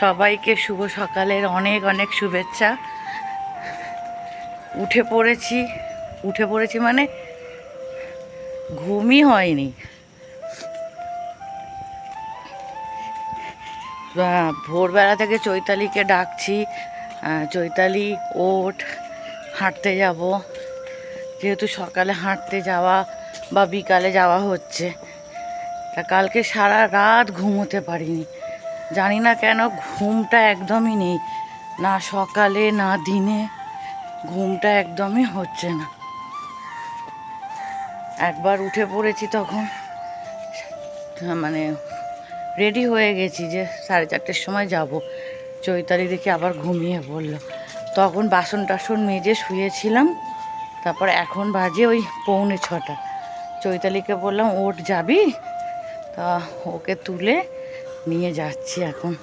সবাইকে শুভ সকালের অনেক অনেক শুভেচ্ছা। উঠে পড়েছি উঠে পড়েছি মানে ঘুমই হয়নি। ভোরবেলা থেকে চৈতালিকে ডাকছি চৈতালি ওঠ, হাঁটতে যাব। যেহেতু সকালে হাঁটতে যাওয়া বা বিকালে যাওয়া হচ্ছে, তা কালকে সারা রাত ঘুমোতে পারিনি। জানি না কেন ঘুমটা একদমই নেই। না সকালে, না দিনে। ঘুমটা একদমই হচ্ছে না। একবার উঠে পড়েছি তখন। মানে রেডি হয়ে গেছি যে সাড়ে চারটের সময় যাব। চৈতালি দেখে আবার ঘুমিয়ে পড়ল। তখন বাসন টাসন মেজে শুয়েছিলাম। তারপর এখন বাজে ওই পৌনে ছটা। চৈতালিকে বললাম, ওঠ যাবি? তা ওকে তুলে নিয়ে যাচ্ছি এখন।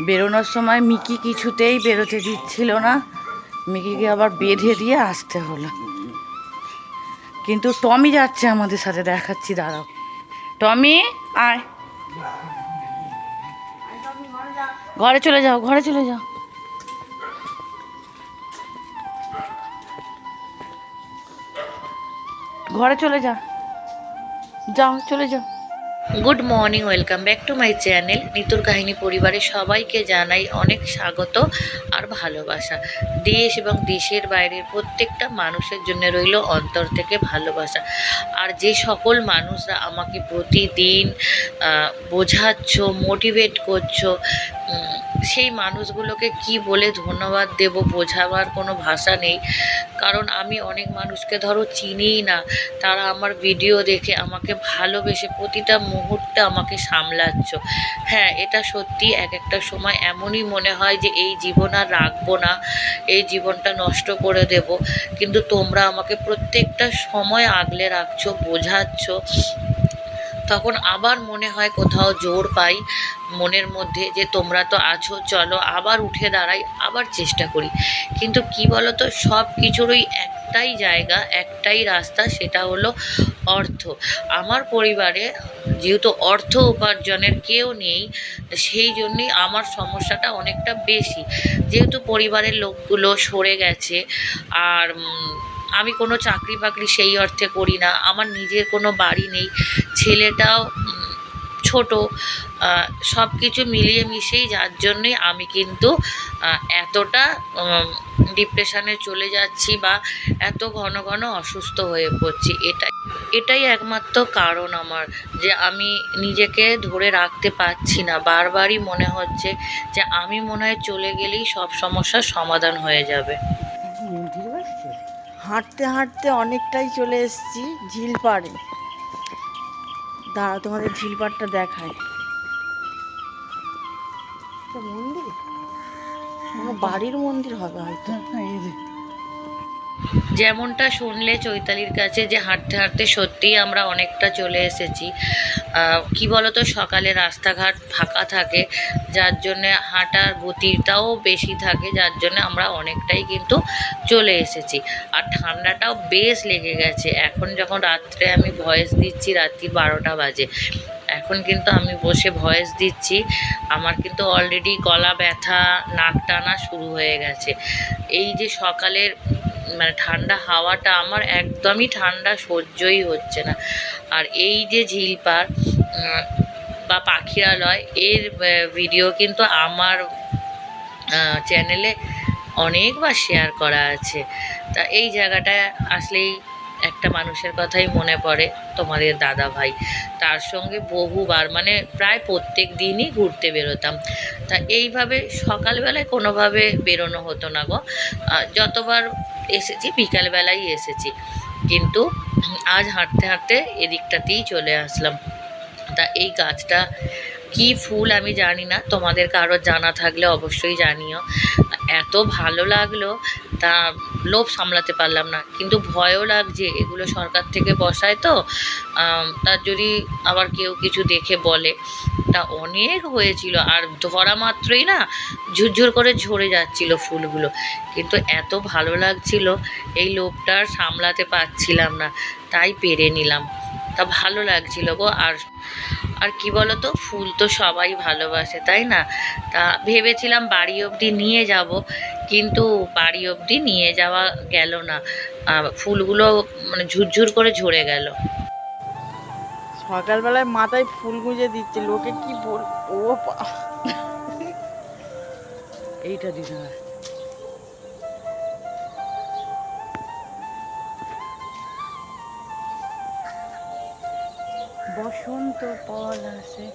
বেরোনোর সময় মিকি কিছুতেই বেরোতে দিচ্ছিল না। মিকিকে আবার বেঁধে দিয়ে আসতে হলো। কিন্তু টমি যাচ্ছে আমাদের সাথে, দেখাচ্ছি, দাঁড়াও। টমি, আয়। ঘরে চলে যাও, ঘরে চলে যাও। ঘরে চলে যা। যাও, চলে যাও। Good morning welcome back to my channel নিতুর কাহিনী পরিবারের সবাইকে জানাই অনেক স্বাগত আর ভালোবাসা। দেশ এবং দেশের বাইরের প্রত্যেকটা মানুষের জন্য রইল অন্তর থেকে ভালোবাসা। আর যে সকল মানুষরা আমাকে প্রতিদিন বোঝাচ্ছ মোটিভেট করছ সেই মানুষগুলোকে কি বলে ধন্যবাদ দেব বোঝাবার কোনো ভাষা নেই। কারণ আমি অনেক মানুষকে ধরো চিনিই না। তারা আমার ভিডিও দেখে আমাকে ভালোবেসে প্রতিটা মুহূর্তে আমাকে সামলাচ্ছ। হ্যাঁ এটা সত্যি এক একটা সময় এমনই মনে হয় যে এই জীবন আর রাখব না, এই জীবনটা নষ্ট করে দেব। কিন্তু তোমরা আমাকে প্রত্যেকটা সময় আগলে রাখছো, বোঝাচ্ছ। তখন আবার মনে হয় কোথাও জোর পাই মনের মধ্যে যে তোমরা তো আছো, চলো আবার উঠে দাঁড়াই, আবার চেষ্টা করি। কিন্তু কি বলো তো সব কিছুরই একটাই জায়গা, একটাই রাস্তা, সেটা হলো অর্থ। আমার পরিবারে যেহেতু অর্থ উপার্জনের কেউ নেই, সেই জন্যই আমার সমস্যাটা অনেকটা বেশি। যেহেতু পরিবারের লোকগুলো সরে গেছে, আর আমি কোনো চাকরি বাকরি সেই অর্থে করি না। আমার নিজের কোনো বাড়ি নেই। ছেলেটাও ছোট সব কিছু মিলিয়ে মিশেই যার জন্যই আমি কিন্তু এতটা ডিপ্রেশনে চলে যাচ্ছি বা এত ঘন ঘন অসুস্থ হয়ে পড়ছি। এটাই এটাই একমাত্র কারণ আমার যে আমি নিজেকে ধরে রাখতে পারছি না। বারবারই মনে হচ্ছে যে আমি মনে হয় চলে গেলেই সব সমস্যার সমাধান হয়ে যাবে। হাঁটতে হাঁটতে অনেকটাই চলে এসেছি ঝিল পাড়ে দাঁড়া তোমাদের ঝিল পাড়টা দেখায় মন্দির? বাড়ির মন্দির হবে হয়তো। যেমনটা শুনলে চৈতালির কাছে যে হাঁটতে হাঁটতে সত্যিই আমরা অনেকটা চলে এসেছি। কি বলতো, সকালে রাস্তাঘাট ফাঁকা থাকে, যার জন্যে হাঁটার গতিটাও বেশি থাকে, যার জন্য আমরা অনেকটাই কিন্তু চলে এসেছি। আর ঠান্ডাটাও বেশ লেগে গেছে। এখন যখন রাত্রে আমি ভয়েস দিচ্ছি, রাত্রি বারোটা বাজে। এখন কিন্তু আমি বসে ভয়েস দিচ্ছি, আমার কিন্তু অলরেডি গলা ব্যথা, নাক টানা শুরু হয়ে গেছে। এই যে সকালের মানে ঠান্ডা হাওয়াটা আমার একদমই ঠান্ডা সহ্যই হচ্ছে না। আর এই যে ঝিলপাড় উম, বা পাখিরালয় এর ভিডিও কিন্তু আমার চ্যানেলে অনেকবার শেয়ার করা আছে। তা এই জায়গাটায় আসলেই একটা মানুষের কথাই মনে পড়ে তোমাদের দাদা ভাই তার সঙ্গে বহুবার মানে প্রায় প্রত্যেক দিনই ঘুরতে বেরোতাম। তা এইভাবে সকালবেলায় কোনোভাবে বেরোনো হতো না গো। যতবার এসেছি বিকালবেলাই এসেছি। কিন্তু আজ হাঁটতে হাঁটতে এদিকটাতেই চলে আসলাম। তা এই গাছটা কি ফুল আমি জানি না। তোমাদের কারও জানা থাকলে অবশ্যই জানিও। এত ভালো লাগল, তা লোভ সামলাতে পারলাম না। কিন্তু ভয়ও লাগছে, এগুলো সরকার থেকে বসায় তো। তার যদি আবার কেউ কিছু দেখে বলে, তা অনেক হয়েছিল। আর ধরা মাত্রই না, ঝুরঝুর করে ঝরে যাচ্ছিল ফুলগুলো। কিন্তু এত ভালো লাগছিল, এই লোভটা সামলাতে পারছিলাম না, তাই পেরে নিলাম। তা ভালো লাগছিল গো। আর আর কি বলতো, ফুল তো সবাই ভালোবাসে, তাই না? তা ভেবেছিলাম বাড়ি অবধি নিয়ে যাব, কিন্তু বাড়ি অবধি নিয়ে যাওয়া গেল না। ফুলগুলো মানে ঝুরঝুর করে ঝরে গেল। সকালবেলায় মাথায় ফুল গুঁজে দিচ্ছে, লোকে কি বল, ও এইটা দিতে হয়। বসন্ত পল আসে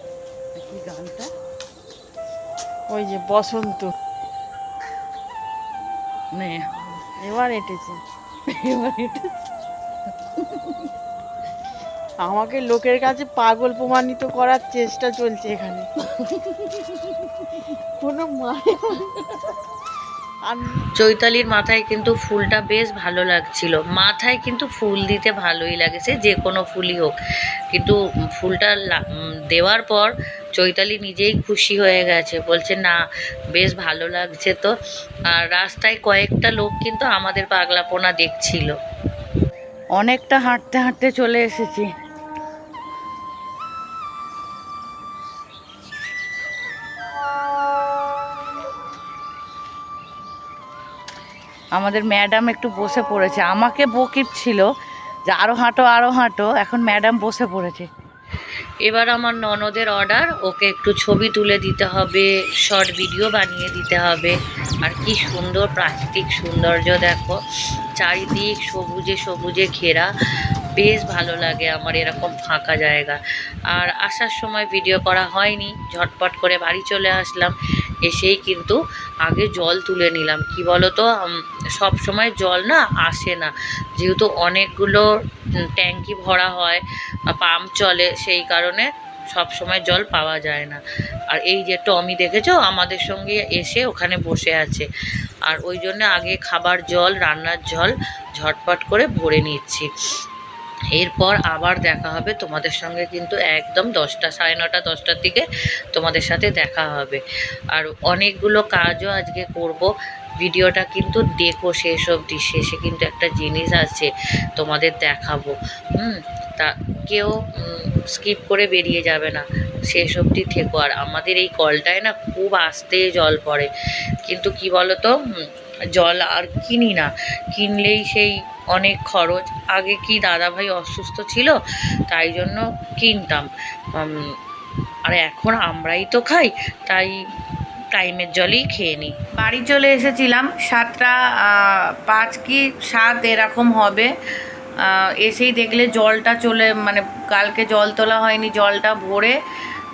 কি গানটা? ওই যে বসন্ত। নে। এবার এটেছে। এবার আমাকে লোকের কাছে পাগল প্রমাণিত করার চেষ্টা চলছে এখানে। কোনো মানে চৈতালির মাথায় কিন্তু ফুলটা বেশ ভালো লাগছিল। মাথায় কিন্তু ফুল দিতে ভালোই লাগে, সে যে কোনো ফুলই হোক। কিন্তু ফুলটা দেওয়ার পর চৈতালি নিজেই খুশি হয়ে গেছে, বলছে, না, বেশ ভালো লাগছে তো। আর রাস্তায় কয়েকটা লোক কিন্তু আমাদের পাগলাপোনা দেখছিল। অনেকটা হাঁটতে হাঁটতে চলে এসেছি। আমাদের ম্যাডাম একটু বসে পড়েছে। আমাকে বকির ছিল যে আরও হাঁটো আরও হাঁটো, এখন ম্যাডাম বসে পড়েছে। এবার আমার ননদের অর্ডার, ওকে একটু ছবি তুলে দিতে হবে, শর্ট ভিডিও বানিয়ে দিতে হবে। আর কি সুন্দর প্রাকৃতিক সৌন্দর্য দেখো। চারিদিক সবুজে সবুজে ঘেরা। বেশ ভালো লাগে আমার এরকম ফাঁকা জায়গা। আর আসার সময় ভিডিও করা হয়নি, ঝটপট করে বাড়ি চলে আসলাম। এসেই কিন্তু আগে জল তুলে নিলাম। কি বলো তো সব সময় জল না আসে না। যেহেতু অনেকগুলো ট্যাঙ্কি ভরা হয় পাম্প চলে, সেই কারণে সব সময় জল পাওয়া যায় না। আর এই যে টমি দেখেছ? আমাদের সঙ্গে এসে ওখানে বসে আছে। আর ওই জন্য আগে খাবার জল, রান্নার জল ঝটপট করে ভরে নিচ্ছি। এরপর আবার দেখা হবে। তোমাদের সঙ্গে কিন্তু একদম দশটা, সাড়ে নটা, দশটার দিকে তোমাদের সাথে দেখা হবে। আর অনেকগুলো কাজও আজকে করব। ভিডিওটা কিন্তু দেখো শেষ অবধি, শেষে কিন্তু একটা জিনিস আছে, তোমাদের দেখাবো। হুম, তা কেউ স্কিপ করে বেরিয়ে যাবে না। শেষ অবধি থেকো। আর আমাদের এই কলটায় না খুব আস্তে জল পড়ে। কিন্তু কি বলো তো জল আর কিনি না। কিনলেই সেই অনেক খরচ। আগে কি দাদাভাই অসুস্থ ছিল? তাই জন্য কিনতাম। আর এখন আমরাই তো খাই, তাই টাইমের জলই খেয়ে নিই। বাড়ি চলে এসেছিলাম সাতটা পাঁচ কি সাত এরকম হবে। এসেই দেখলে জলটা চলে মানে কালকে জল তোলা হয়নি জলটা ভরে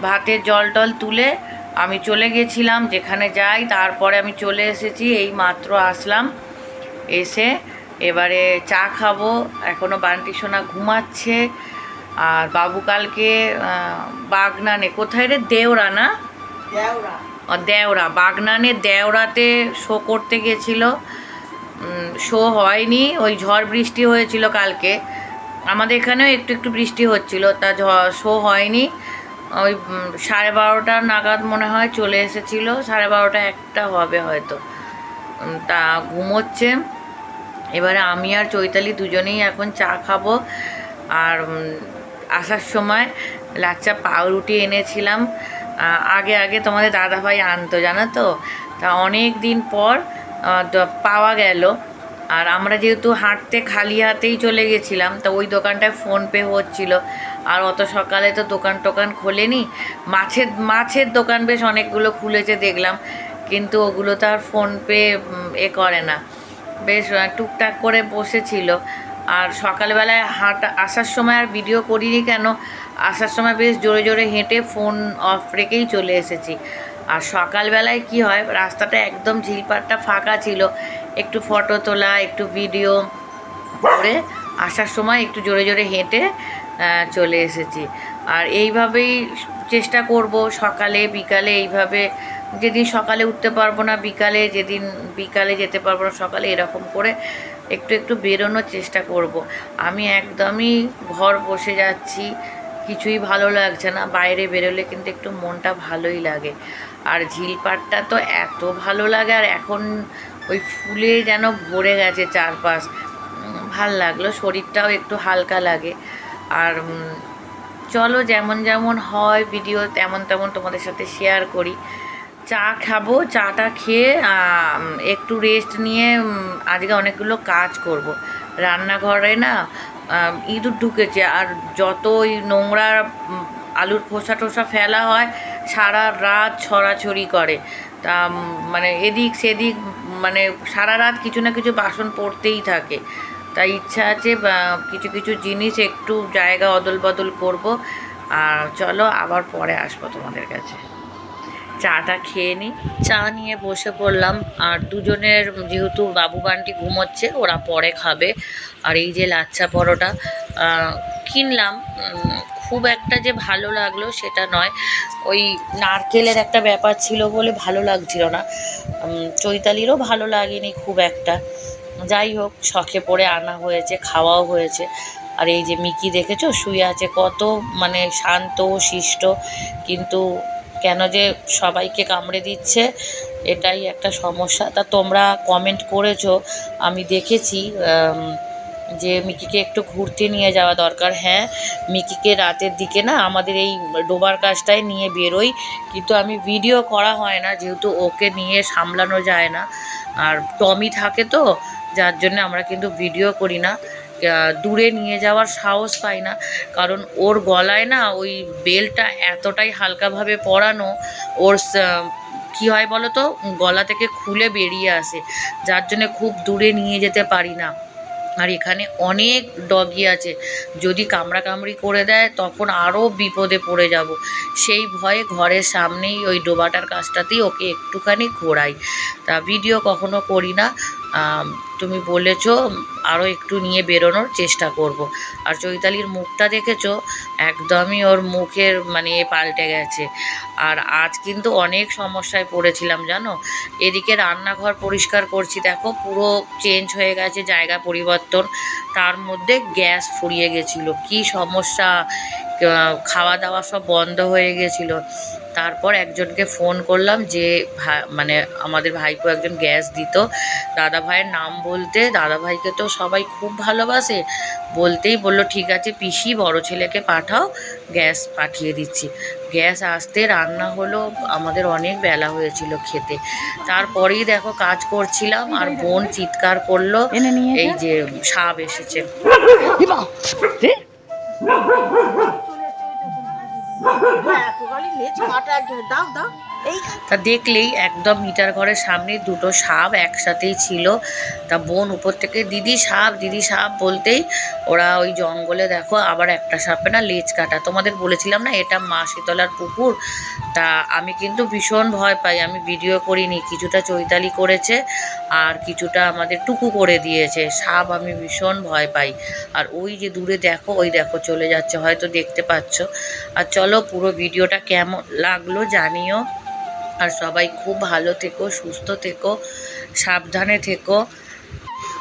ভাতের জল টল তুলে আমি চলে গেছিলাম যেখানে যাই তারপরে আমি চলে এসেছি এই মাত্র আসলাম। এসে এবারে চা খাব এখনও বান্টি সোনা ঘুমাচ্ছে। আর বাবু কালকে বাগনানে কোথায় রে? দেওরা না? ও দেওরা, বাগনানের দেওরাতে শো করতে গেছিল। শো হয়নি, ওই ঝড় বৃষ্টি হয়েছিল কালকে। আমাদের এখানেও একটু একটু বৃষ্টি হচ্ছিল, তা শো হয়নি। ওই সাড়ে বারোটা নাগাদ মনে হয় চলে এসেছিল, সাড়ে বারোটা একটা হবে হয়তো। তা ঘুমোচ্ছে। এবারে আমি আর চৈতালি দুজনেই এখন চা খাব। আর আসার সময় লাচ্চা পাউরুটি এনেছিলাম। আগে আগে তোমাদের দাদাভাই আনতো, জানো তো? তা অনেক দিন পর পাওয়া গেল। আর আমরা যেহেতু হাঁটতে খালি হাতেই চলে গেছিলাম, তা ওই দোকানটায় ফোনপে হচ্ছিল। আর অত সকালে তো দোকান টোকান খোলেনি। মাছের মাছের দোকান বেশ অনেকগুলো খুলেছে দেখলাম, কিন্তু ওগুলো তো আর ফোনপে এ করে না। বেশ টুকটাক করে বসেছিল। আর সকালবেলায় হাঁটা, আসার সময় আর ভিডিও করিনি কেন? আসার সময় বেশ জোরে জোরে হেঁটে ফোন অফ রেখেই চলে এসেছি। আর সকালবেলায় কি হয়, রাস্তাটা একদম ঝিলপাটটা ফাঁকা ছিল। একটু ফটো তোলা, একটু ভিডিও করে আসার সময় একটু জোরে জোরে হেঁটে চলে এসেছি। আর এইভাবেই চেষ্টা করব সকালে, বিকালে এইভাবে যেদিন সকালে উঠতে পারব না, বিকালে যেদিন, বিকালে যেতে পারব না, সকালে এরকম করে একটু একটু বেরোনোর চেষ্টা করব। আমি একদমই ঘর বসে যাচ্ছি কিছুই ভালো লাগছে না। বাইরে বেরোলে কিন্তু একটু মনটা ভালোই লাগে। আর ঝিলপাটটা তো এত ভালো লাগে, আর এখন ওই ফুলে যেন ভরে গেছে চারপাশ। ভালো লাগল, শরীরটাও একটু হালকা লাগে। আর চলো যেমন যেমন হয় ভিডিও তেমন তেমন তোমাদের সাথে শেয়ার করি। চা খাব, চাটা খেয়ে একটু রেস্ট নিয়ে আজকে অনেকগুলো কাজ করব। রান্নাঘরে না ইঁদুর ঢুকেছে। আর যত ওই নোংরা আলুর খোসা টোসা ফেলা হয়, সারা রাত ছড়াছড়ি করে। তা মানে এদিক সেদিক মানে সারা রাত কিছু না কিছু বাসন পড়তেই থাকে। তাই ইচ্ছা আছে কিছু কিছু জিনিস একটু জায়গা অদল বদল করব। আর চলো, আবার পরে আসব তোমাদের কাছে। চাটা খেয়ে নিই চা নিয়ে বসে পড়লাম। আর দুজনের যেহেতু বাবু বান্টি ঘুমোচ্ছে, ওরা পরে খাবে। আর এই যে লাচ্ছা পরোটা কিনলাম। খুব একটা যে ভালো লাগল সেটা নয়। ওই নারকেলের একটা ব্যাপার ছিল বলে ভালো লাগছিল না। চৈতালিরও ভালো লাগেনি খুব একটা। যাই হোক, শখে পড়ে আনা হয়েছে, খাওয়াও হয়েছে। আর এই যে মিকি দেখেছ? শুয়ে আছে কত মানে শান্ত শিষ্ট। কিন্তু কেন যে সবাইকে কামড়ে দিচ্ছে, এটাই একটা সমস্যা। তা তোমরা কমেন্ট করেছ, আমি দেখেছি যে মিকিকে একটু ঘুরতে নিয়ে যাওয়া দরকার। হ্যাঁ মিকিকে রাতের দিকে না আমাদের এই ডোবার কাজটায় নিয়ে বেরোই, কিন্তু আমি ভিডিও করা হয় না, যেহেতু ওকে নিয়ে সামলানো যায় না। আর টমি থাকে তো, যার জন্য আমরা কিন্তু ভিডিও করি না। দূরে নিয়ে যাওয়ার সাহস পাই না। কারণ ওর গলায় না ওই বেলটা এতটাই হালকাভাবে পরানো, ওর কি হয় বলো তো গলা থেকে খুলে বেরিয়ে আসে। যার জন্য খুব দূরে নিয়ে যেতে পারি না। আর এখানে অনেক ডগি আছে। যদি কামড়াকামড়ি করে দেয়, তখন আরও বিপদে পড়ে যাব। সেই ভয়ে ঘরের সামনেই ওই ডোবাটার কাজটাতেই ওকে একটুখানি ঘোরাই। তা ভিডিও কখনো করি না। তুমি বলেছ আরও একটু নিয়ে বেরোনোর চেষ্টা করব। আর চৈতালির মুখটা দেখেছ? একদমই ওর মুখের মানে পাল্টে গেছে। আর আজ কিন্তু অনেক সমস্যায় পড়েছিলাম, জানো? এদিকে রান্নাঘর পরিষ্কার করছি, দেখো, পুরো চেঞ্জ হয়ে গেছে, জায়গা পরিবর্তন। তার মধ্যে গ্যাস ফুরিয়ে গেছিল। কি সমস্যা? খাওয়া দাওয়া সব বন্ধ হয়ে গেছিল। তারপর একজনকে ফোন করলাম যে ভা- মানে আমাদের ভাইপো একজন গ্যাস দিত। দাদা ভাইয়ের নাম বলতে দাদা ভাইকে তো সবাই খুব ভালোবাসে বলতেই বলল ঠিক আছে পিসি বড় ছেলেকে পাঠাও গ্যাস পাঠিয়ে দিচ্ছি। গ্যাস আসতে রান্না হলো আমাদের অনেক বেলা হয়েছিল খেতে। তারপরেই দেখো কাজ করছিলাম আর বোন চিৎকার করল নিয়ে এই যে সাপ এসেছে। দে। এতকালই লেজ একজন দাও দাও তা দেখলেই একদম মিটার ঘরের সামনে দুটো সাপ একসাথেই ছিল। তা বোন উপর থেকে, দিদি সাপ দিদি সাপ, বলতেই ওরা ওই জঙ্গলে দেখো আবার একটা সাপে না লেজ কাটা। তোমাদের বলেছিলাম না এটা মা শীতলার পুকুর? তা আমি কিন্তু ভীষণ ভয় পাই। আমি ভিডিও করিনি। কিছুটা চৈতালি করেছে আর কিছুটা আমাদের টুকু করে দিয়েছে। সাপ আমি ভীষণ ভয় পাই। আর ওই যে দূরে দেখো, ওই দেখো চলে যাচ্ছে, হয়তো দেখতে পাচ্ছ। আর চলো পুরো ভিডিওটা কেমন লাগল জানিও। আর সবাই খুব ভালো থেকো, সুস্থ থেকো, সাবধানে থেকো।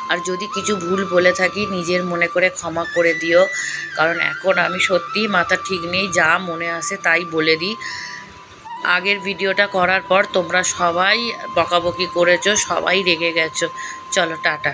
আর যদি কিছু ভুল বলে থাকি, নিজের মনে করে ক্ষমা করে দিও। কারণ এখন আমি সত্যিই মাথা ঠিক নেই, যা মনে আসে তাই বলে দিই। আগের ভিডিওটা করার পর তোমরা সবাই বকাবকি করেছ, সবাই রেগে গেছো। চলো, টাটা।